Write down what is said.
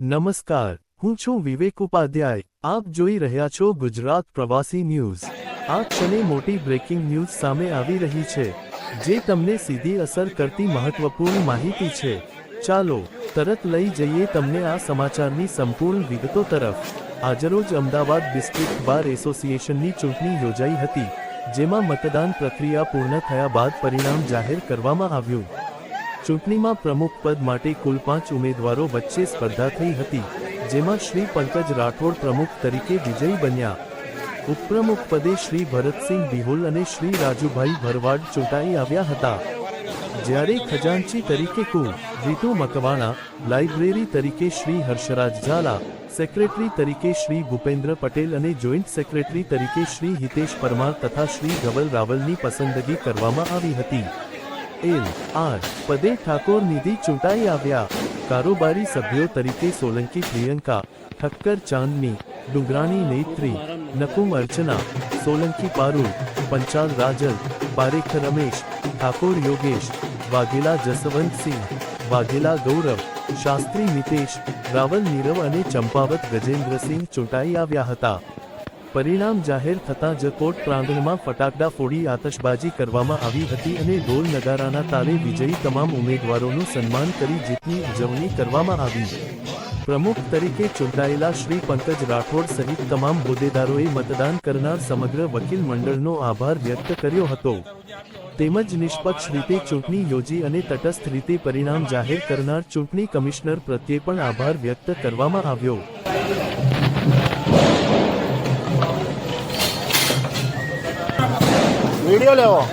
નમસ્કાર, હું છું વિવેક ઉપાધ્યાય. આપ જોઈ રહ્યા છો ગુજરાત પ્રવાસી ન્યૂઝ. આ ક્ષણે મોટી બ્રેકિંગ ન્યૂઝ સામે આવી રહી છે, જે તમને સીધી અસર કરતી મહત્વપૂર્ણ માહિતી છે. ચાલો, તરત લઈ જઈએ તમને આ સમાચારની સંપૂર્ણ વિગતો તરફ. આજરોજ અમદાવાદ ડિસ્ટ્રિક્ટ બાર એસોસિએશનની ચૂંટણી યોજાઈ હતી, જેમાં મતદાન પ્રક્રિયા પૂર્ણ થયા બાદ પરિણામ જાહેર કરવામાં આવ્યું. ચૂંટણીમાં પ્રમુખ પદ માટે કુલ પાંચ ઉમેદવારો વચ્ચે સ્પર્ધા થઈ હતી, જેમાં શ્રી પંકજ રાઠોડ પ્રમુખ તરીકે વિજયી બન્યા. ઉપપ્રમુખ પદે શ્રી ભરતસિંહ બિહોલ અને શ્રી રાજુભાઈ ભરવાડ ચૂંટાઈ આવ્યા હતા. જ્યારે ખજાનચી તરીકે કુલ રીતુ મકવાણા, લાઇબ્રેરી તરીકે શ્રી હર્ષરાજ ઝાલા, સેક્રેટરી તરીકે શ્રી ભૂપેન્દ્ર પટેલ અને જોઈન્ટ સેક્રેટરી તરીકે શ્રી હિતેશ પરમાર તથા શ્રી ધવલ રાવલની પસંદગી કરવામાં આવી હતી. એલ, આર, પદે ઠાકોર નિધિ ચૂંટાઈ આવ્યા. કારોબારી સભ્યો તરીકે સોલંકી પ્રિયંકા, ઠક્કર ચાંદની, ડુંગરાણી નેત્રી નકુમ અર્ચના, સોલંકી પારુલ, પંચાલ રાજલ, પારેખ રમેશ, ઠાકોર યોગેશ, વાઘેલા જસવંતસિંહ, વાઘેલા ગૌરવ, શાસ્ત્રી નિતેશ રાવલ નીરવ અને ચંપાવત ગજેન્દ્રસિંહ ચૂંટાઈ આવ્યા હતા. પરિણામ જાહેર થતાં જ કોર્ટ પ્રાંગણમાં ફટાકડા ફોડી આતશબાજી કરવામાં આવી હતી અને ઢોલ નગારાના તાલે વિજયી તમામ ઉમેદવારોનું સન્માન કરી જીતની ઉજવણી કરવામાં આવી. પ્રમુખ તરીકે ચૂંટાયેલા શ્રી પંકજ રાઠોડ સહિત તમામ હોદ્દેદારોએ મતદાન કરનાર સમગ્ર વકીલ મંડળનો આભાર વ્યક્ત કર્યો હતો. તેમજ નિષ્પક્ષ રીતે ચૂંટણી યોજી અને તટસ્થ રીતે પરિણામ જાહેર કરનાર ચૂંટણી કમિશનર પ્રત્યે પણ આભાર વ્યક્ત કરવામાં આવ્યો. Virio Leo.